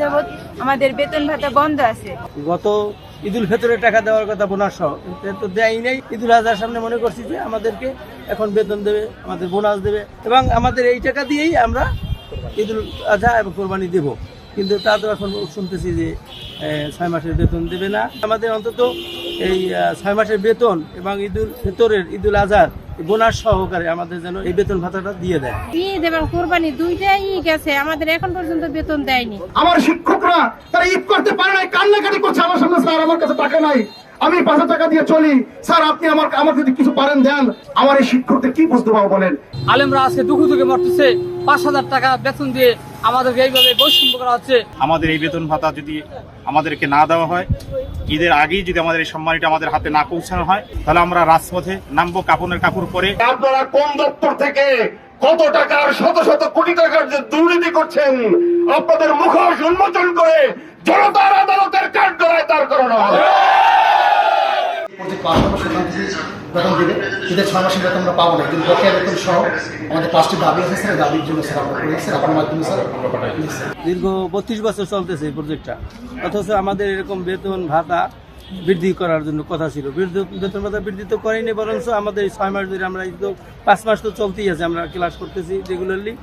যাবত আমাদের বেতন ভাতা বন্ধ আছে। গত ঈদুল ফেতরের টাকা দেওয়ার কথা বোনাস সহ। তো দেয়ই নেই। ঈদুল আজহার সামনে মনে করছি যে আমাদেরকে এখন বেতন দেবে, আমাদের বোনাস দেবে এবং আমাদের এই টাকা দিয়েই আমরা ঈদুল আজহা এবং কোরবানি দেব। কিন্তু তা তো এখন শুনতেছি যে ছয় মাসের বেতন দেবে না। আমাদের অন্তত এই ছয় মাসের বেতন এবং ঈদুল ফেতরের ঈদুল আজহার বোনাস সহকারে আমাদের যেন এই বেতন ভাতাটা দিয়ে দেয়। ঈদ এবং কোরবানি দুইটাই গেছে আমাদের এখন পর্যন্ত বেতন দেয়নি। আমার শিক্ষকরা তারা ঈদ করতে পারে নাই কান্নাকাটি করছে আমার সামনে স্যার আমার কাছে টাকা নাই। আমি পাঁচ হাজার টাকা দিয়ে চলি। স্যার আপনি আমার আমার যদি কিছু পারেন দেন। আমার এই শিক্ষকদের কি বুঝতে পারব বলেন? আলেমরা আজকে দুঃখ দুঃখে মরতেছে। পাঁচ হাজার টাকা বেতন দিয়ে আমাদেরকে এইভাবে বৈষম্য করা হচ্ছে। আমাদের এই বেতন ভাতা যদি আমাদেরকে না দেওয়া হয় ঈদের আগেই যদি আমাদের এই সম্মানিটা আমাদের হাতে না পৌঁছানো হয় তাহলে আমরা রাজপথে নামবো কাপনের কাপড় পরে। আপনারা কোন দপ্তর থেকে কত টাকার শত শত কোটি টাকার যে দুর্নীতি করছেন আপনাদের মুখোশ উন্মোচন করে জনতার আদালতের কাঠ গড়ায় তার করানো হবে প্রতি পাঁচ মাসের বেতন থেকে বেতন দিবে। ঈদের ছয় মাসের বেতন আমরা পাবো না। কিন্তু বকেয়া বেতন সহ আমাদের পাঁচটি দাবি আছে স্যার। দাবির জন্য স্যার করেছি স্যার। আপনার মাধ্যমে স্যার। দীর্ঘ বত্রিশ বছর চলতেছে এই প্রজেক্টটা অথচ আমাদের এরকম বেতন ভাতা বৃদ্ধি করার জন্য কথা ছিল। বৃদ্ধ- বেতন ভাতা বৃদ্ধি তো করেনি বরঞ্চ আমাদের ছয় মাস ধরে আমরা তো পাঁচ মাস তো চলতেই আছে। আমরা ক্লাস করতেছি রেগুলারলি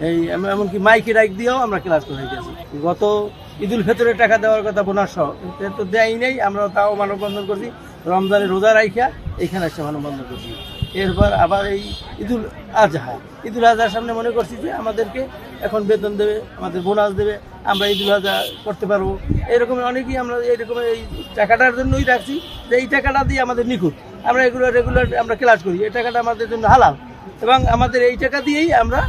এই এম- এমনকি মাইকে রাইক দিয়েও আমরা ক্লাস করে গেছি। গত ঈদুল ফেতরের টাকা দেওয়ার কথা বোনাস সহ। তো দেয়ই নেই আমরা তাও মানববন্ধন করছি। রমজানের রোজা রাইখা এখানে এসে মানববন্ধন করছি। এরপর আবার এই ঈদুল আজহা। ঈদুল আজহার সামনে মনে করছি যে আমাদেরকে এখন বেতন দেবে, আমাদের বোনাস দেবে, আমরা ঈদুল আজহা করতে পারব। এরকম অনেকেই আমরা এরকম এই টাকাটার জন্যই রাখছি যে এই টাকাটা দিয়ে আমাদের নিখুঁত। আমরা এগুলো রেগুলার আমরা ক্লাস করি। এই টাকাটা আমাদের জন্য হালাল। এবং আমাদের এই টাকা দিয়েই আমরা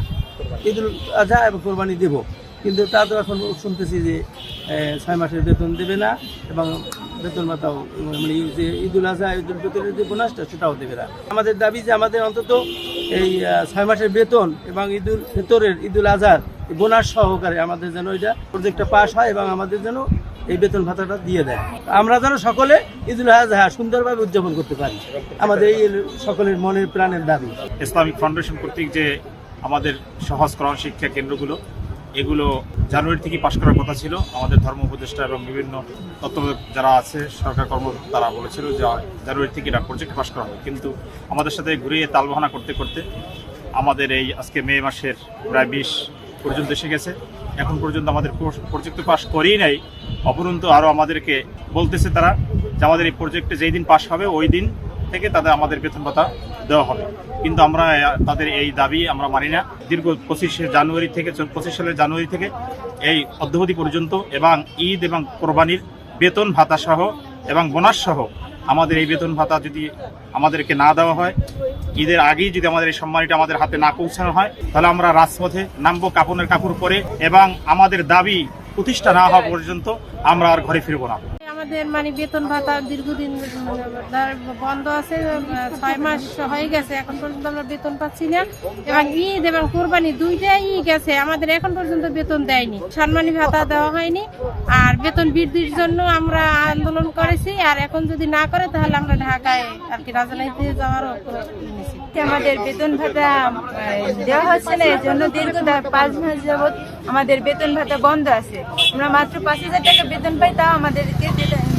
ঈদুল আজহা এবং কোরবানি দেব। কিন্তু তা তো এখন শুনতেছি যে ছয় মাসের বেতন দেবে না এবং বেতন ভাতাও মানে যে ঈদুল আজহা ঈদুল ফিতরের যে বোনাসটা সেটাও দেবে না। আমাদের দাবি যে আমাদের অন্তত এই ছয় মাসের বেতন এবং ঈদুল ফিতরের ঈদুল আজহার বোনাস সহকারে আমাদের যেন এটা প্রজেক্টটা পাস হয় এবং আমাদের যেন এই বেতন ভাতাটা দিয়ে দেয়। আমরা যেন সকলে ঈদুল আজহা সুন্দরভাবে উদযাপন করতে পারি। আমাদের এই সকলের মনের প্রাণের দাবি। ইসলামিক ফাউন্ডেশন কর্তৃক যে আমাদের সহজকরণ শিক্ষা কেন্দ্রগুলো এগুলো জানুয়ারি থেকে পাশ করার কথা ছিল। আমাদের ধর্ম উপদেষ্টা এবং বিভিন্ন তত্ত্বাবধায়ক যারা আছে, সরকার কর্ম তারা বলেছিল যে জানুয়ারি থেকে এটা প্রজেক্ট পাশ করা হবে কিন্তু আমাদের সাথে ঘুরিয়ে তালবাহানা করতে করতে আমাদের এই আজকে মে মাসের প্রায় বিশ পর্যন্ত এসে গেছে। এখন পর্যন্ত আমাদের প্রজেক্ট পাশ করেই নাই। অপরন্ত আরও আমাদেরকে বলতেছে তারা যে আমাদের এই প্রজেক্টে যেই দিন পাশ হবে, ওই দিন থেকে তাদের আমাদের বেতন ভাতা দেওয়া হবে। কিন্তু আমরা তাদের এই দাবি আমরা মানি না। দীর্ঘ পঁচিশে জানুয়ারি থেকে পঁচিশ সালের জানুয়ারি থেকে এই অদ্যবধি পর্যন্ত এবং ঈদ এবং কোরবানির বেতন ভাতা সহ এবং বোনাস সহ আমাদের এই বেতন ভাতা যদি আমাদেরকে না দেওয়া হয়, ঈদের আগেই যদি আমাদের এই সম্মানিটা আমাদের হাতে না পৌঁছানো হয়, তাহলে আমরা রাজপথে নামবো কাপনের কাপড় পরে এবং আমাদের দাবি প্রতিষ্ঠা না হওয়া পর্যন্ত আমরা আর ঘরে ফিরবো না। আমাদের মানে বেতন ভাতা দীর্ঘদিন বন্ধ আছে ছয় মাস হয়ে গেছে, এখন পর্যন্ত আমরা বেতন পাচ্ছি না। এবং ঈদ এবং কোরবানি দুইটাই গেছে আমাদের এখন পর্যন্ত বেতন দেয়নি। সম্মানী ভাতা দেওয়া হয়নি, আর বেতন বৃদ্ধির জন্য আমরা আন্দোলন করেছি, আর এখন যদি না করে তাহলে আমরা ঢাকায় আর কি রাজনীতিতে যাওয়ারও আমাদের বেতন ভাতা দেওয়া হচ্ছে না এর জন্য দীর্ঘ পাঁচ মাস যাবত আমাদের বেতন ভাতা বন্ধ আছে। আমরা মাত্র পাঁচ হাজার টাকা বেতন পাই তাও আমাদেরকে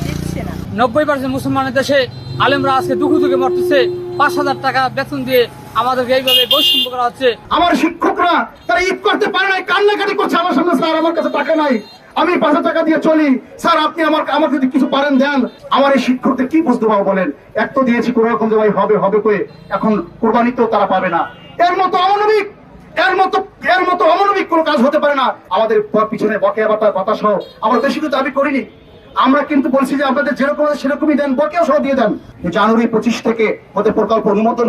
দিচ্ছে না। নব্বই পার্সেন্ট মুসলমানের দেশে আলেমরা আজকে দুঃখ দুঃখে মরতেছে। পাঁচ হাজার টাকা বেতন দিয়ে আমাদেরকে এইভাবে বৈষম্য করা হচ্ছে। আমার শিক্ষকরা তারা ঈদ করতে পারে নাই কান্নাকাটি করছে আমার সামনে স্যার আমার কাছে টাকা নাই। আমি পাঁচ হাজার টাকা দিয়ে চলি। স্যার আপনি আমার আমার যদি কিছু পারেন দেন। আমার এই শিক্ষকদের কি বুঝতে পারব বলেন? এক তো দিয়েছি কোন রকম যে ভাই হবে হবে করে এখন কোরবানি তো তারা পাবে না। এর মতো অমানবিক এর মতো এর মতো অমানবিক কোনো কাজ হতে পারে না। আমাদের পিছনে বকেয়া বাতা বাতা সহ। আমরা বেশি কিছু দাবি করিনি। আমরা কিন্তু বলছি যে আপনাদের যেরকম সেরকমই দেন বকেয়া সহ দিয়ে দেন। জানুয়ারি পঁচিশ থেকে ওদের প্রকল্প অনুমোদন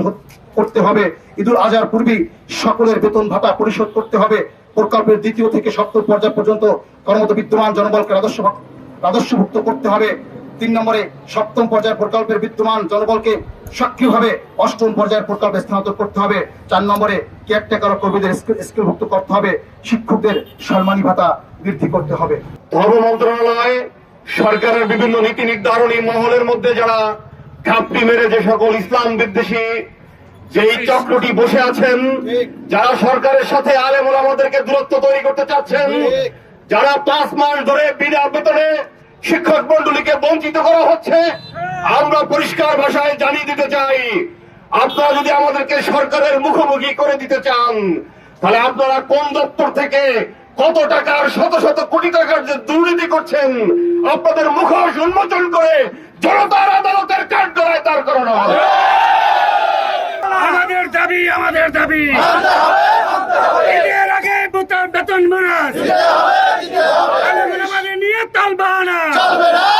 করতে হবে। ঈদুল আজহার পূর্বেই সকলের বেতন ভাতা পরিশোধ করতে হবে। প্রকল্পের দ্বিতীয় থেকে সপ্তম পর্যায় পর্যন্ত কর্মত বিদ্যমান জনবলকে রাজস্ব রাজস্বভুক্ত করতে হবে। তিন নম্বরে সপ্তম পর্যায়ের প্রকল্পের বিদ্যমান জনবলকে সক্রিয়ভাবে অষ্টম পর্যায়ের প্রকল্পে স্থানান্তর করতে হবে। চার নম্বরে কেয়ারটেকার ও কর্মীদের স্কিল- স্কিলভুক্ত করতে হবে। শিক্ষকদের সম্মানী ভাতা বৃদ্ধি করতে হবে। ধর্ম মন্ত্রণালয় সরকারের বিভিন্ন নীতি নির্ধারণী মহলের মধ্যে যারা ঘাপটি মেরে যে সকল ইসলাম বিদ্বেষী যেই চক্রটি বসে আছেন যারা সরকারের সাথে আলেম আমাদেরকে দূরত্ব তৈরি করতে চাচ্ছেন যারা পাঁচ মাস ধরে বিনা বেতনে শিক্ষক মন্ডলীকে বঞ্চিত করা হচ্ছে আমরা পরিষ্কার ভাষায় জানিয়ে দিতে চাই আপনারা যদি আমাদেরকে সরকারের মুখোমুখি করে দিতে চান তাহলে আপনারা কোন দপ্তর থেকে কত টাকার শত শত কোটি টাকার যে দুর্নীতি করছেন আপনাদের মুখোশ উন্মোচন করে জনতার আদালতের কাঠগড়ায় দাঁড় করানো হবে। আমাদের দাবি আমাদের দাবি। ঈদের আগে বেতন বেতন বোনাস। আমাদের তালবাহানা চলবে বাহানা